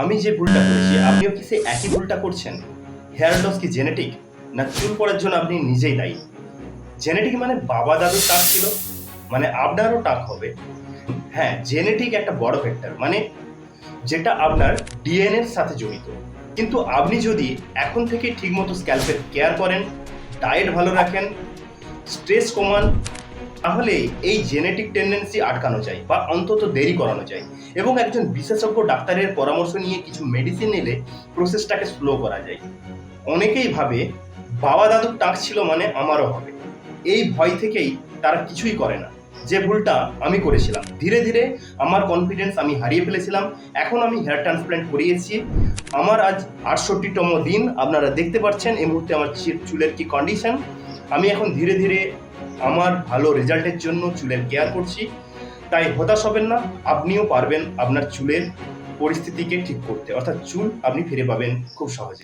আমি যে ভুলটা করেছি, আপনিও কি সেই একই ভুলটা করছেন? হেয়ার লস কি জেনেটিক না চুল পড়ার জন্য আপনি নিজেই দায়ী? জেনেটিক মানে বাবা দাদুর টাক ছিল? মানে আপনারও টাক হবে? হ্যাঁ জেনেটিক একটা বড় ফ্যাক্টর মানে যেটা আপনার ডিএনএর সাথে জড়িত। কিন্তু আপনি যদি এখন থেকে ঠিকমতো স্ক্যাল্পের কেয়ার করেন ডায়েট ভালো রাখেন স্ট্রেস কমান তাহলে এই জেনেটিক টেন্ডেন্সি আটকানো যায় বা অন্তত দেরি করানো যায়। এবং একজন বিশেষজ্ঞ ডাক্তারের পরামর্শ নিয়ে কিছু মেডিসিন নিলে প্রসেসটাকে স্লো করা যায়। অনেকেই ভাবে, বাবা দাদুর টাক ছিল মানে আমারও হবে। এই ভয় থেকেই তারা কিছুই করে না। যে ভুলটা আমি করেছিলাম। ধীরে ধীরে আমার কনফিডেন্স আমি হারিয়ে ফেলেছিলাম। এখন আমি হেয়ার ট্রান্সপ্ল্যান্ট করিয়েছি আমার আজ আটষট্টিতম দিন। আপনারা দেখতে পাচ্ছেন এই মুহূর্তে আমার চুলের কি কন্ডিশন আমি এখন ধীরে ধীরে আমার ভালো রেজাল্টের জন্য চুলের কেয়ার করছি। তাই হতাশ হবেন না, আপনিও পারবেন আপনার চুলের পরিস্থিতিকে ঠিক করতে। অর্থাৎ চুল আপনি ফিরে পাবেন খুব সহজে।